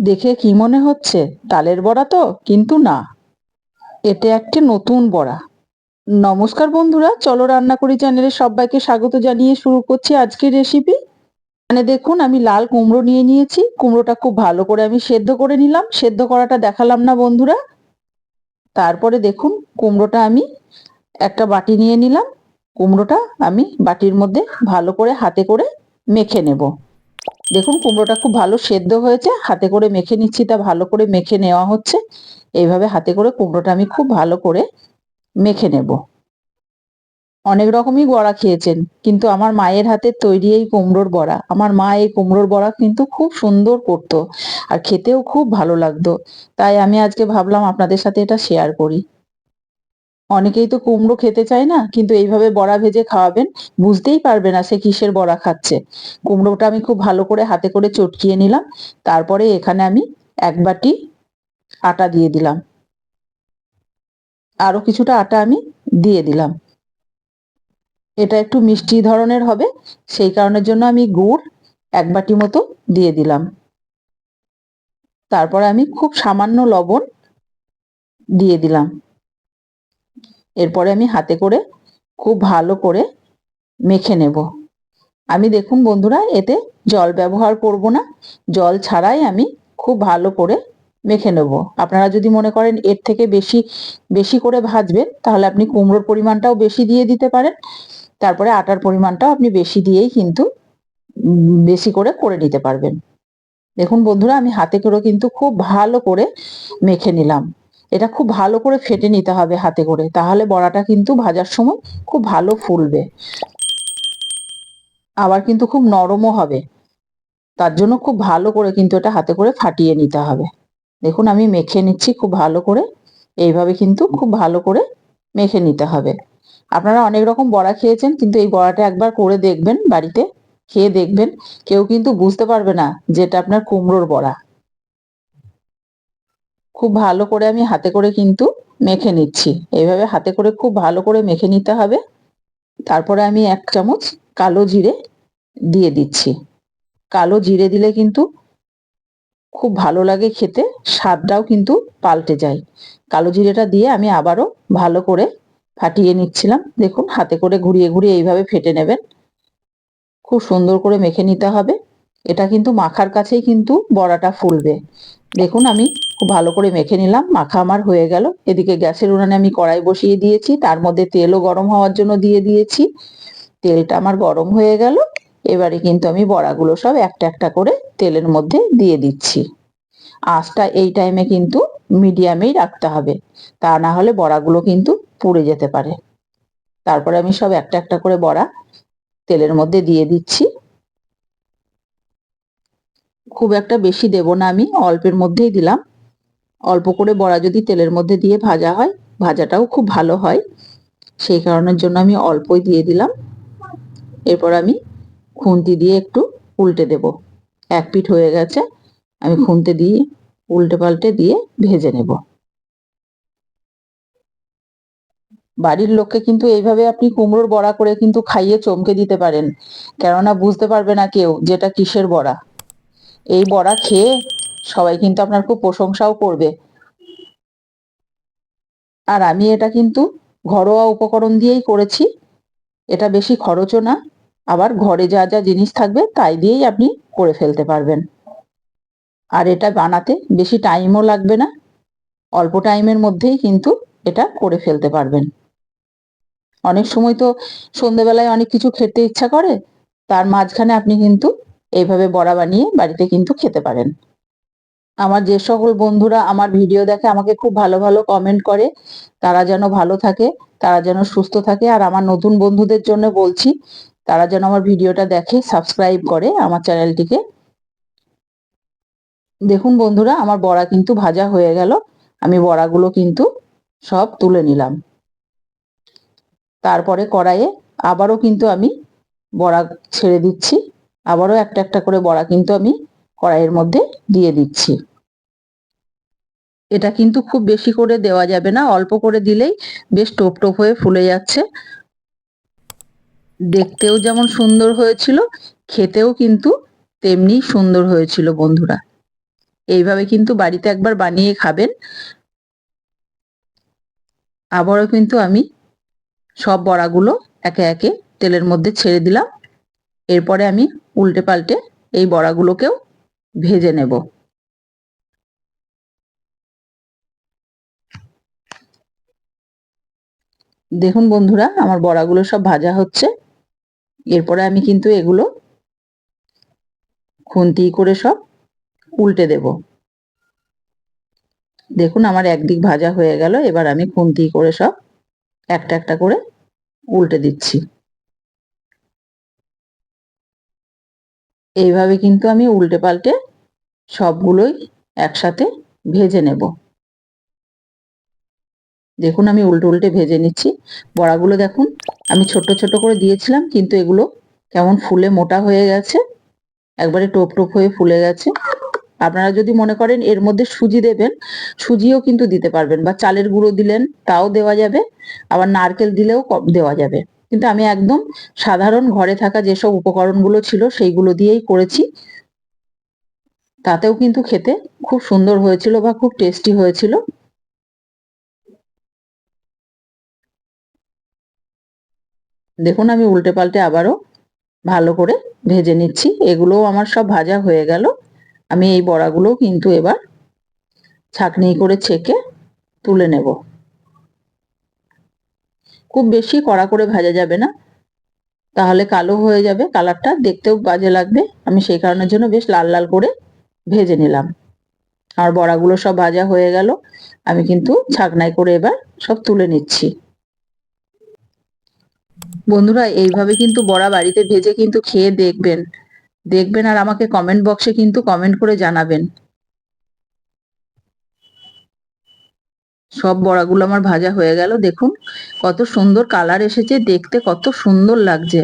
দেখে কি মনে হচ্ছে? তালের বড়া তো, কিন্তু না। এটা একটি নতুন বড়া। নমস্কার বন্ধুরা, চলো রান্না করি চ্যানেলে সবাইকে স্বাগত জানিয়ে শুরু করছি আজকের রেসিপি মানে দেখুন, আমি লাল কুমড়ো নিয়ে নিয়েছি। কুমড়োটা খুব ভালো করে আমি সেদ্ধ করে নিলাম। সেদ্ধ করাটা দেখালাম না বন্ধুরা। তারপরে দেখুন, কুমড়োটা আমি একটা বাটি নিয়ে নিলাম। কুমড়োটা আমি বাটির মধ্যে ভালো করে হাতে করে মেখে নেব। দেখুন, কুমড়োটা খুব ভালো সেদ্ধ হয়েছে। হাতে করে মেখে নিচ্ছি, তা ভালো করে মেখে নেওয়া হচ্ছে। এইভাবে হাতে করে কুমড়োটা আমি খুব ভালো করে মেখে নেব। অনেক রকমই বড়া খেয়েছেন, কিন্তু আমার মায়ের হাতের তৈরি এই কুমড়োর বড়া। আমার মা এই কুমড়োর বড়া কিন্তু খুব সুন্দর করতো আর খেতেও খুব ভালো লাগতো। তাই আমি আজকে ভাবলাম আপনাদের সাথে এটা শেয়ার করি। অনেকেই তো কুমড়ো খেতে চায় না, কিন্তু এইভাবে বড়া ভেজে খাওয়াবেন, বুঝতেই পারবে না সে কিসের বড়া খাচ্ছে। কুমড়োটা আমি খুব ভালো করে হাতে করে চটকিয়ে নিলাম, তারপরে এখানে আমি এক বাটি আটা দিয়ে দিলাম। আরও কিছুটা আটা আমি দিয়ে দিলাম। এটা একটু মিষ্টি ধরনের হবে, সেই কারণের জন্য আমি গুড় এক বাটি মতো দিয়ে দিলাম। তারপরে আমি খুব সামান্য লবণ দিয়ে দিলাম। এরপরে আমি হাতে করে খুব ভালো করে মেখে নেব। আমি দেখুন বন্ধুরা, এতে জল ব্যবহার করব না। জল ছাড়াই আমি খুব ভালো করে মেখে নেব। আপনারা যদি মনে করেন এর থেকে বেশি বেশি করে ভাজবেন, তাহলে আপনি কুমড়োর পরিমাণটাও বেশি দিয়ে দিতে পারেন। তারপরে আটার পরিমাণটাও আপনি বেশি দিয়েই কিন্তু বেশি করে করে নিতে পারবেন। দেখুন বন্ধুরা, আমি হাতে করে কিন্তু খুব ভালো করে মেখে নিলাম। এটা খুব ভালো করে ফেটে নিতে হবে হাতে করে। তাহলে বড়াটা কিন্তু ভাজার সময় খুব ভালো ফুলবে। আবার কিন্তু খুব নরমও হবে। তার জন্য খুব ভালো করে কিন্তু এটা হাতে করে ফাটিয়ে নিতে হবে। দেখুন, আমি মেখে নিচ্ছি খুব ভালো করে। এইভাবে কিন্তু খুব ভালো করে মেখে নিতে হবে। আপনারা অনেক রকম বড়া খেয়েছেন, কিন্তু এই বড়াটা একবার করে দেখবেন বাড়িতে, খেয়ে দেখবেন। কেউ কিন্তু বুঝতে পারবে না যেটা আপনার কুমড়োর বড়া। খুব ভালো করে আমি হাতে করে কিন্তু মেখে নিচ্ছি। এইভাবে হাতে করে খুব ভালো করে মেখে নিতে হবে। তারপরে আমি এক চামচ কালো জিরে দিয়ে দিচ্ছি। কালো জিরে দিলে কিন্তু খুব ভালো লাগে খেতে, স্বাদটাও কিন্তু পাল্টে যায়। কালো জিরেটা দিয়ে আমি আবারও ভালো করে ফাটিয়ে নিচ্ছিলাম। দেখুন, হাতে করে ঘুরিয়ে ঘুরিয়ে এইভাবে ফেটে নেবেন। খুব সুন্দর করে মেখে নিতে হবে। এটা কিন্তু মাখার কাছেই কিন্তু বড়াটা ফুলবে। দেখুন আমি খুব ভালো করে মেখে নিলাম, মাখা আমার হয়ে গেল। এদিকে গ্যাসের উনানে আমি কড়াই বসিয়ে দিয়েছি, তার মধ্যে তেলও গরম হওয়ার জন্য দিয়ে দিয়েছি। তেলটা আমার গরম হয়ে গেল, এবারে কিন্তু আমি বড়াগুলো সব একটা একটা করে তেলের মধ্যে দিয়ে দিচ্ছি। আঁচটা এই টাইমে কিন্তু মিডিয়ামেই রাখতে হবে, তা না হলে বড়াগুলো কিন্তু পুড়ে যেতে পারে। তারপরে আমি সব একটা একটা করে বড়া তেলের মধ্যে দিয়ে দিচ্ছি। খুব একটা বেশি দেব না আমি, অল্পের মধ্যেই দিলাম। অল্প করে বড়া যদি তেলের মধ্যে দিয়ে ভাজা হয়, ভাজাটাও খুব ভালো হয়। সেই কারণের জন্য আমি অল্পই দিয়ে দিলাম। এরপর আমি খুন্তি দিয়ে একটু উল্টে দেব। এক পিঠ হয়ে গেছে, আমি খুন্তি দিয়ে উল্টে পাল্টে দিয়ে ভেজে নেব। বাড়ির লোককে কিন্তু এইভাবে আপনি কুমড়োর বড়া করে কিন্তু খাইয়ে চমকে দিতে পারেন। কেননা বুঝতে পারবে না কেউ যেটা কিসের বড়া। এই বড়া খেয়ে সবাই কিন্তু আপনার খুব প্রশংসাও করবে। আর আমি এটা কিন্তু ঘরোয়া উপকরণ দিয়েই করেছি। এটা বেশি খরচও না, আবার ঘরে যা যা জিনিস থাকবে তাই দিয়েই আপনি করে ফেলতে পারবেন। আর এটা বানাতে বেশি টাইমও লাগবে না, অল্প টাইমের মধ্যেই কিন্তু এটা করে ফেলতে পারবেন। অনেক সময় তো সন্ধেবেলায় অনেক কিছু খেতে ইচ্ছা করে, তার মাঝখানে আপনি কিন্তু এইভাবে বড়া বানিয়ে বাড়িতে কিন্তু খেতে পারেন। আমার যে সকল বন্ধুরা আমার ভিডিও দেখে আমাকে খুব ভালো ভালো কমেন্ট করে, তারা যেন ভালো থাকে, তারা যেন সুস্থ থাকে। আর আমার নতুন বন্ধুদের জন্য বলছি, তারা যেন আমার ভিডিওটা দেখে সাবস্ক্রাইব করে আমার চ্যানেলটিকে। দেখুন বন্ধুরা, আমার বড়া কিন্তু ভাজা হয়ে গেল। আমি বড়াগুলো কিন্তু সব তুলে নিলাম। তারপরে কড়াইয়ে আবারও কিন্তু আমি বড়া ছেড়ে দিচ্ছি। আবারও একটা একটা করে বড়া কিন্তু আমি কড়াইয়ের মধ্যে দিয়ে দিচ্ছি। এটা কিন্তু খুব বেশি করে দেওয়া যাবে না, অল্প করে দিলেই বেশ টোপ টোপ হয়ে ফুলে যাচ্ছে। দেখতেও যেমন সুন্দর হয়েছিল, খেতেও কিন্তু তেমনি সুন্দর হয়েছিল বন্ধুরা। এইভাবে কিন্তু বাড়িতে একবার বানিয়ে খাবেন। আবারও কিন্তু আমি সব বড়াগুলো একে একে তেলের মধ্যে ছেড়ে দিলাম। এরপরে আমি উল্টে পাল্টে এই বড়াগুলোকেও ভেজে নেব। দেখুন বন্ধুরা, আমার বড়াগুলো সব ভাজা হচ্ছে। এরপরে আমি কিন্তু এগুলো খুন্তি করে সব উল্টে দেব। দেখুন আমার একদিক ভাজা হয়ে গেল, এবার আমি খুন্তি করে সব একটা একটা করে উল্টে দিচ্ছি। এইভাবে কিন্তু আমি উল্টে পাল্টে সবগুলোই একসাথে ভেজে নেব। দেখুন আমি উল্টে উল্টে ভেজে নিচ্ছি। বড়াগুলো দেখুন, আমি ছোট ছোট করে দিয়েছিলাম, কিন্তু এগুলো কেমন ফুলে মোটা হয়ে গেছে, একবারে টোপ টোপ হয়ে ফুলে গেছে। আপনারা যদি মনে করেন এর মধ্যে সুজি দেবেন, সুজিও কিন্তু দিতে পারবেন বা চালের গুঁড়ো দিলেন, তাও দেওয়া যাবে। আবার নারকেল দিলেও দেওয়া যাবে। কিন্তু আমি একদম সাধারণ ঘরে থাকা যেসব উপকরণগুলো ছিল সেইগুলো দিয়েই করেছি। তাতেও কিন্তু খেতে খুব সুন্দর হয়েছিল বা খুব টেস্টি হয়েছিল। দেখুন আমি উল্টে পাল্টে আবারও ভালো করে ভেজে নিচ্ছি। এগুলোও আমার সব ভাজা হয়ে গেল। আমি এই বড়াগুলোও কিন্তু এবার ছাকনি করে ছেঁকে তুলে নেব। খুব বেশি কড়া করে ভাজা যাবে না। তাহলে কালো হয়ে যাবে কালারটা দেখতেও বাজে লাগবে। আমি সেই কারণের জন্য বেশ লাল লাল করে ভেজে নিলাম। আর বড়াগুলো সব ভাজা হয়ে গেল। আমি কিন্তু ছাকনায় করে এবার সব তুলে নিচ্ছি। বন্ধুরা, এইভাবে কিন্তু বড়া বাড়িতে ভেজে কিন্তু খেয়ে দেখবেন। দেখবেন আর আমাকে কমেন্ট বক্সে কিন্তু কমেন্ট করে জানাবেন। সব বড়াগুলো আমার ভাজা হয়ে গেল, দেখুন। কত সুন্দর কালার এসেছে, দেখতে কত সুন্দর লাগছে।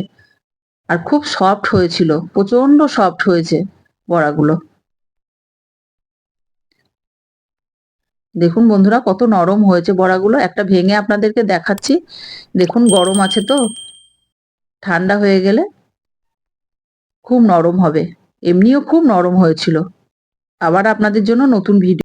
আর খুব সফট হয়েছিল প্রচণ্ড সফট হয়েছে বড়াগুলো। দেখুন বন্ধুরা, কত নরম হয়েছে বড়াগুলো। একটা ভেঙে আপনাদেরকে দেখাচ্ছি। দেখুন, গরম আছে তো। ঠান্ডা হয়ে গেলে খুব নরম হবে। এমনিও খুব নরম হয়েছিল। আবার আপনাদের জন্য নতুন ভিডিও